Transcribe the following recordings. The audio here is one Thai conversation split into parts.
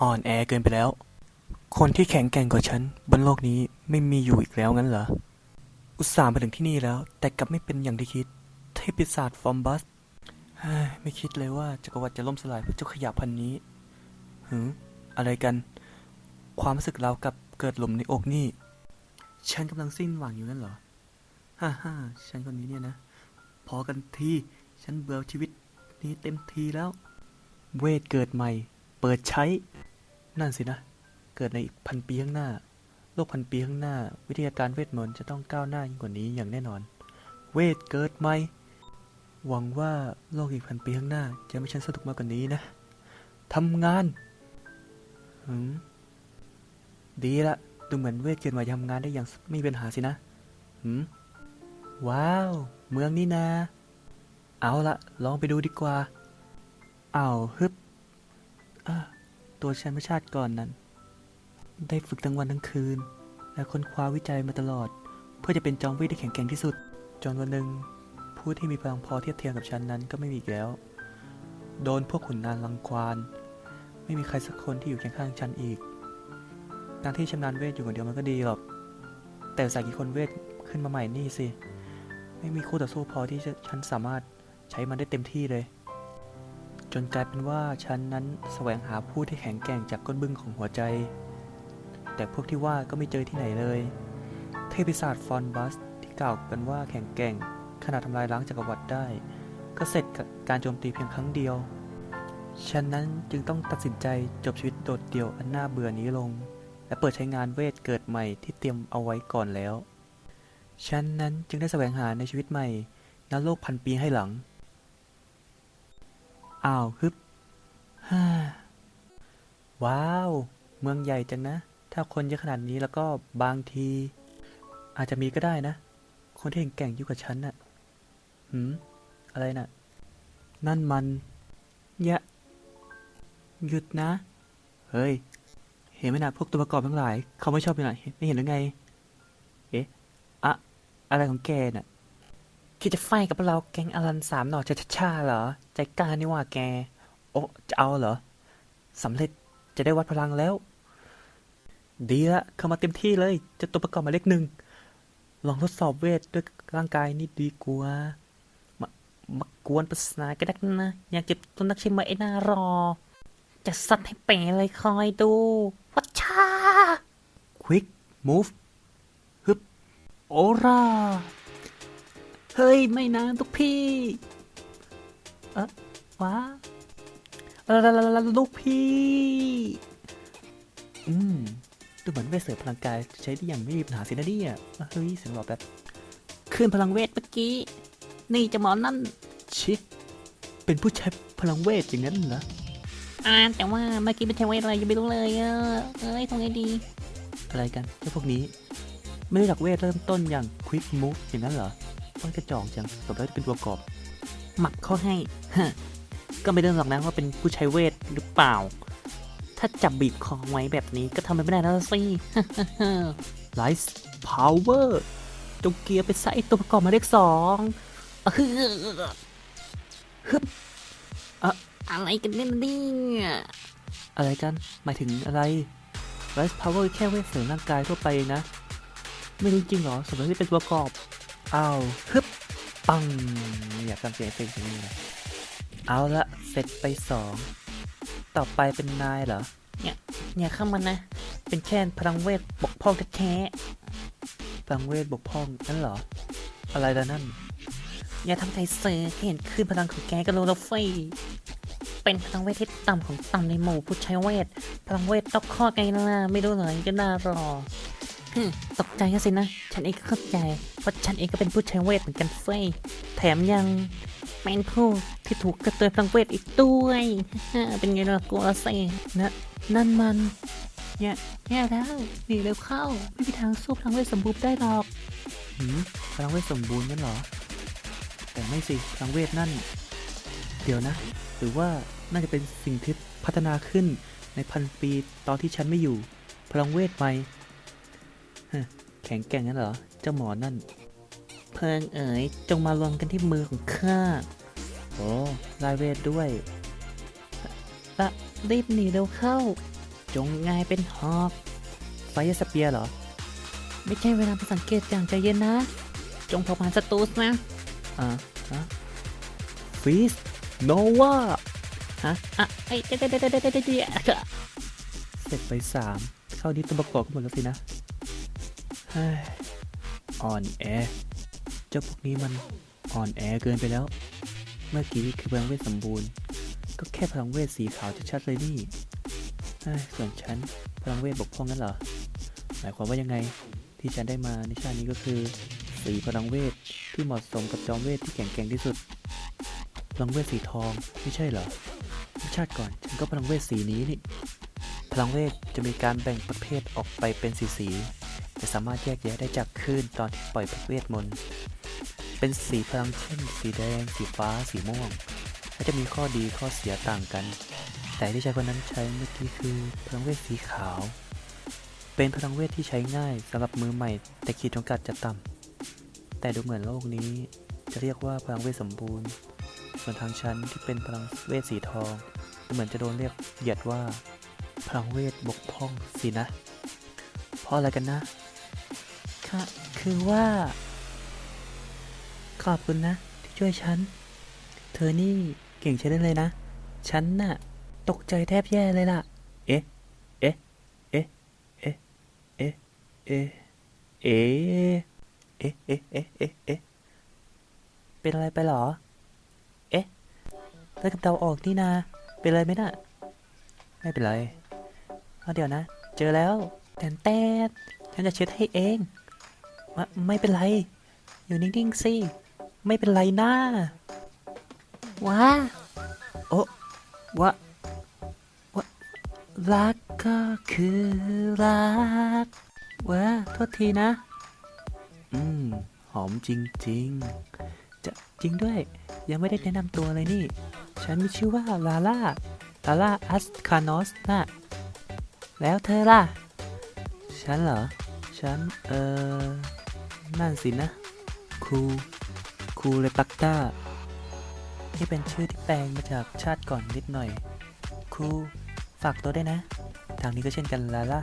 อ่อนแอเกินไปแล้ว คนที่แข็งแกร่งกว่าฉัน บนโลกนี้ไม่มีอยู่อีกแล้วงั้นเหรอ อุตส่าห์มาถึงที่นี่แล้ว แต่กลับไม่เป็นอย่างที่คิด เทพปีศาจฟอร์มบัสไม่คิดเลยว่าจักรวรรดิจะล่มสลายเพราะเจ้าขยะพันนี้หืออะไรกัน ความรู้สึกเรากับเกิดหลุมในอกนี่ ฉันกำลังสิ้นหวังอยู่นั่นเหรอ ฮ่าฮ่าฉันคนนี้เนี่ยนะ พอกันที ฉันเบื่อชีวิตนี้เต็มทีแล้ว เวทเกิดใหม่ เปิดใช้ นั่นสินะ เกิดในอีกพันปีข้างหน้า โลกพันปีข้างหน้า วิทยาการเวทมนต์จะต้องก้าวหน้ายิ่งกว่านี้อย่างแน่นอน เวทเกิดใหม หวังว่าโลกอีกพันปีข้างหน้า จะไม่ฉันสนุกมากกว่านี้นะทำงานหืมดีละ ดูเหมือนเวทเกิดใหม่จะทำงานได้อย่างไม่มีปัญหาสินะหืมว้าว เมืองนี่นาเอาละลองไปดูดีกว่าอ้าวฮึบอะ ตัวฉันเมื่อชาติก่อนนั้น ได้ฝึกทั้งวันทั้งคืน และค้นคว้าวิจัยมาตลอด เพื่อจะเป็นจอมเวทที่แข็งแกร่งที่สุด จนวันหนึ่งผู้ที่มีพลังพอเทียบเทียมกับฉันนั้นก็ไม่มีอีกแล้ว โดนพวกขุนนางรังควาน ไม่มีใครสักคนที่อยู่เคียงข้างฉันอีก การที่ชำนาญเวทอยู่คนเดียวมันก็ดีหรอก แต่ใส่กี่คนเวทขึ้นมาใหม่นี่สิ ไม่มีคู่ต่อสู้พอที่ฉันสามารถใช้มันได้เต็มที่เลย จนกลายเป็นว่าฉันนั้นแสวงหาผู้ที่แข็งแกร่งจากก้นบึ้งของหัวใจ แต่พวกที่ว่าก็ไม่เจอที่ไหนเลย เทพปีศาจฟอนบัสที่กล่าวกันว่าแข็งแกร่งขนาดทำลายล้างจักรวรรดิได้ ก็เสร็จกับการโจมตีเพียงครั้งเดียว ฉันนั้นจึงต้องตัดสินใจจบชีวิตโดดเดี่ยวอันน่าเบื่อนี้ลง และเปิดใช้งานเวทเกิดใหม่ที่เตรียมเอาไว้ก่อนแล้ว ฉันนั้นจึงได้แสวงหาในชีวิตใหม่ณโลกพันปีให้หลัง อ้าวฮึบฮ่าว้าว เมืองใหญ่จังนะ ถ้าคนเยอะขนาดนี้แล้วก็บางที อาจจะมีก็ได้นะ คนที่แก่งอยู่กับฉันน่ะหืม อะไรน่ะ นั่นมัน ยะ หยุดนะ เฮ้ย เห็นไหมนะพวกตัวประกอบทั้งหลาย เขาไม่ชอบยังไงไม่เห็นหรือไง เอ๊ะอะอะไรของแกน่ะ คิดจะไฟกับเราแก๊งอลันสามหน่อชาชาเหรอ ใจกล้านี่ว่าแก โอ้จะเอาเหรอสำเร็จจะได้วัดพลังแล้ว ดีละเข้ามาเต็มที่เลย จะตัวประกอบมาเลขหนึ่ง ลองทดสอบเวทด้วยร่างกายนี่ดีกว่ามามากวนประสาก็ได้นะ อยากเก็บตัวนักใช่ไหมไอ้หน่ารอ จะซัดให้เป๋เลยคอยดู วัชชา Quick move ฮึบโอรา เฮ้ย ไม่นะทุกพี่ เอะว้าลาลาลาลาลูกพี่ อืม ดูเหมือนเวทเสริมพลังกายจะใช้ได้อย่างไม่มีปัญหาสินะเนี่ยเฮ้ยเสียงหลอกแบบขึ้นพลังเวทเมื่อกี้ นี่จะหมอนั่น ชิ เป็นผู้ใช้พลังเวทอย่างนั้นเหรออ่าแต่ว่าเมื่อกี้เป็นเทวเวทอะไรยังไม่รู้เลยอะเอ้ยทำไงดี อะไรกันเจ้าพวกนี้ ไม่รู้จักเวทเริ่มต้นอย่าง Quick Move อย่างนั้นเหรอ ต้องกระจอกจังสมแล้วเป็นตัวประกอบ หมับเขาให้ฮะก็ไม่เรื่องหรอกนะว่าเป็นผู้ใช้เวทหรือเปล่า ถ้าจับบีบคอไว้แบบนี้ก็ทำไปไม่ได้แล้วสิ Light Power จงเกียร์ไปใส่ตัวประกอบหมาเลขสองอะฮึฮึบอะอะไรกันเนี่ยเนี่ยอะไรกัน หมายถึงอะไร Light Power แค่เวทเสริมร่างกายทั่วไปนะ ไม่รู้จริงเหรอสมมติที่เป็นตัวประกอบ เอาฮึบปังอยากทำเสียงเอฟเฟกต์อย่างนี้เลยเอาละเสร็จไปสองต่อไปเป็นนายเหรอเนี่ยเนี่ยข้ามานะ เป็นแค่พลังเวทบกพร่องแท้พลังเวทบกพร่องนั่นเหรอ อะไรละนั่น อย่าทำใจเสือเห็นขึ้นพลังของแกก็รู้แล้วเฟเป็นพลังเวทที่ต่ำของต่ำในหมู่ผู้ใช้เวท พลังเวทตอกข้อไงล่ะไม่รู้เลยก็น่ารอตกใจกันสินะ ฉันเองก็เข้าใจ ราะฉันเองก็เป็นผู้ใช้เวทเหมือนกันเฟยแถมยังเป็นผู้ที่ถูกกระเตือนพลังเวทอีกด้วยเป็นไงล่ะกลัวสินะนั่นมันแย่แย่แล้วหนีเร็วเข้า ไม่มีทางสู้พลังเวทสมบูรณ์ได้หรอกหืมพลังเวทสมบูรณ์นั่นเหรอ แต่ไม่สิพลังเวทนั่น เดี๋ยวนะ หรือว่าน่าจะเป็นสิ่งที่พัฒนาขึ้นในพันปีตอนที่ฉันไม่อยู่ พลังเวทใหม่แข็งแกร่งนั่นเหรอ เจ้าหมอนั่น เพิงเอ๋ยจงมารวมกันที่มือของข้าโอ้ลายเวทด้วยละรีบหนีเร็วเข้า จงง่ายเป็นหอกไฟสเปียร์เหรอ ไม่ใช่เวลาไปสังเกตอย่างใจเย็นนะ จงเผาผลาญศัตรูนะ อ่าฮะฟีสโนวาฮะอะไอ้เด็ดเด็ดเด็ดเด็ดเด็ดเสร็จไปสามเข้านี้ตัวประกอบกันหมดแล้วสินะเฮ้ย อ่อนแอ เจ้าพวกนี้มันอ่อนแอเกินไปแล้ว เมื่อกี้คือพลังเวทสมบูรณ์ ก็แค่พลังเวทสีขาวชัดๆเลยนี่ส่วนฉันพลังเวทบกพร่องนั่นเหรอ หมายความว่ายังไงที่ฉันได้มาในชาตินี้ก็คือสีพลังเวทที่เหมาะสมกับจอมเวทที่แข็งแกร่งที่สุด พลังเวทสีทองไม่ใช่เหรอชาติก่อนฉันก็พลังเวทสีนี้นี่ พลังเวทจะมีการแบ่งประเภทออกไปเป็นสีสี จะสามารถแยกแยะได้จากคลื่นตอนที่ปล่อยเวทมนต์ เป็นสีพลังเช่น สีแดง สีฟ้า สีม่วง และจะมีข้อดีข้อเสียต่างกัน แต่ที่ใช้คนนั้นใช้เมื่อกี้คือพลังเวทสีขาว เป็นพลังเวทที่ใช้ง่ายสำหรับมือใหม่ แต่ขีดจำกัดจะต่ำ แต่ดูเหมือนโลกนี้จะเรียกว่าพลังเวทสมบูรณ์ ส่วนทางชั้นที่เป็นพลังเวทสีทอง เหมือนจะโดนเรียกเหยียดว่าพลังเวทบกพร่องสินะ เพราะอะไรกันนะ ค่ะคือว่า ขอบคุณนะ ที่ช่วยฉัน เธอนี่เก่งใช้ได้เลยนะ ฉันน่ะ ตกใจแทบแย่เลยล่ะ เอ๊ะ เอ๊ะ เอ๊ะ เอ๊ะ เอ๊ะ เอ๊ะ เอ๊ะ เอ๊ะ เอ๊ะ เอ๊ะ เอ๊ะ เอ๊ะ เป็นอะไรไปหรอ เอ๊ะเลือดกำเดาออกนี่นา เป็นอะไรไหมน่ะ ไม่เป็นไรเอเดี๋ยวนะ เจอแล้วแตนแตนฉันจะเช็ดให้เอง ไม่ไม่เป็นไร อยู่นิ่งๆสิ ไม่เป็นไรนะว้าโอ้วะวะรักก็คือรักวะโทษทีนะ อืม หอมจริง ๆ จะจริงด้วย ยังไม่ได้แนะนำตัวเลยนี่ ฉันมีชื่อว่าลาล่า ลาล่าอัสคานอสนะแล้วเธอล่ะ ฉันเหรอ ฉัน เออ นั่นสินะคูคูเลปักตาที่เป็นชื่อที่แปลงมาจากชาติก่อนนิดหน่อยคูฝากตัวได้วยนะ ทางนี้ก็เช่นกันลาล่า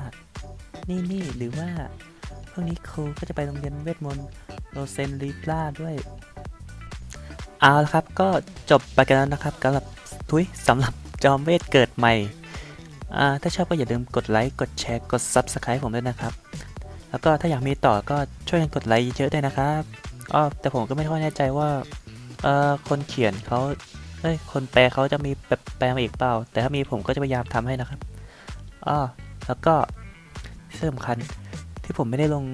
นี่นี่หรือว่าพรุ่งนี้ครูก็จะไปโรงเรียนเวทมนต์โรเซนลีปลาด้วย เอาละครับ ก็จบไปกันแล้วนะครับสำหรับทุยสำหรับจอมเวทเกิดใหม่ ถ้าชอบก็อย่าลืมกดไลค์ กดแชร์ กด Subscribe ผมด้วยนะครับ แล้วก็ถ้าอยากมีต่อก็ช่วยกันกดไลค์เยอะๆด้วยนะครับอ๋อแต่ผมก็ไม่ค่อยแน่ใจว่าเอ่อคนเขียนเขาเอ้ยคนแปลเขาจะมีแบบแปลมาอีกเปล่า แต่ถ้ามีผมก็จะพยายามทำให้นะครับอ๋อแล้วก็ที่สำคัญที่ผมไม่ได้ลง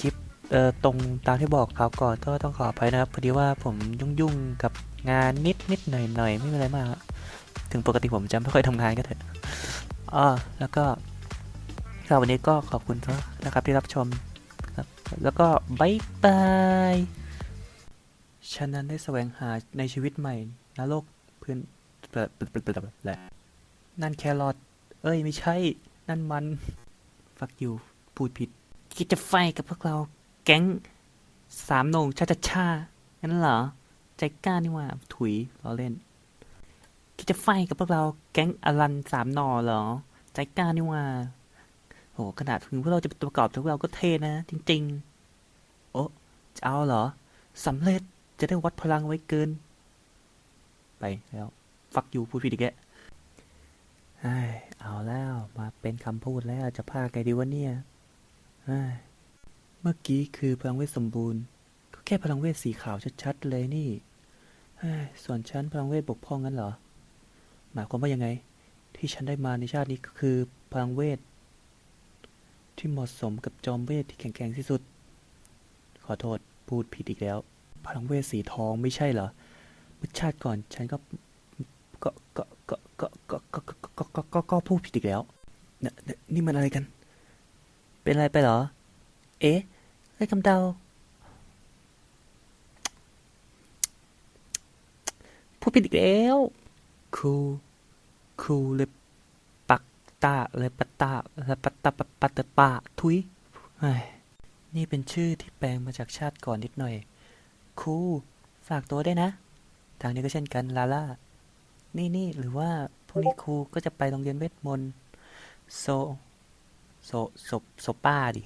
คลิปเอ่อตรงตามที่บอกคราวก่อนก็ต้องขออภัยนะครับพอดีว่าผมยุ่งๆกับงานนิดนิดๆหน่อยหน่อยๆไม่มีอะไรมาก ถึงปกติผมจะไม่ค่อยทำงานก็เถอะอ๋อแล้วก็ สำหรับวันนี้ก็ขอบคุณนะครับที่รับชมครับแล้วก็บายบายฉันนั้นได้แสวงหาในชีวิตใหม่นโลกเพื่อนเปล่าเปล่าเปล่าเปล่าแหละนั่นแครอทเอ้ยไม่ใช่ นั่นมันฟักยูพูดผิด คิดจะไฟกับพวกเราแก๊งสามนงชาชาชางั้นเหรอ ใจกล้านี่ว่าถุยล้อเล่น คิดจะไฟกับพวกเราแก๊งอลันสามนอเหรอ ใจกล้านี่ว่า โหขนาดถึงพวกเราจะเป็นตัวประกอบแต่พวกเราก็เท่นะ จริง ๆ โอ้จะเอาเหรอสำเร็จจะได้วัดพลังไว้เกิน ไปแล้วฟักยูพูดผิดอีกแกเฮ้เอาแล้วมาเป็นคำพูดแล้วจะพาไงดีวะเนี่ยเมื่อกี้คือพลังเวทสมบูรณ์ ก็แค่พลังเวทสีขาวชัดๆเลยนี่ส่วนฉันพลังเวทบกพร่องงั้นเหรอ หมายความว่ายังไง ที่ฉันได้มาในชาตินี้ก็คือพลังเวท ที่เหมาะสมกับจอมเวทที่แข็งแกร่งที่สุด ขอโทษพูดผิดอีกแล้ว พลังเวทสีทองไม่ใช่เหรอเมื่อชาติก่อนฉันก็ก็ก็ก็ก็ก็ก็ก็ก็ก็ก็พูดผิดอีกแล้วนี่นี่มันอะไรกัน เป็นอะไรไปเหรอ เอ๊ะไอ้คำเดาพูดผิดอีกแล้วคูคูเลยปัก ตาเลยปตาเลปตาปปตปะทุยนี่เป็นชื่อที่แปลงมาจากชาติก่อนนิดหน่อยครูฝากตัวได้วยนะ ทางนี้ก็เช่นกันลาล่า นี่นี่หรือว่าพรุ่งนี้ครูก็จะไปโรงเรียนเวทมนต์โซโซโซโซป้าดิ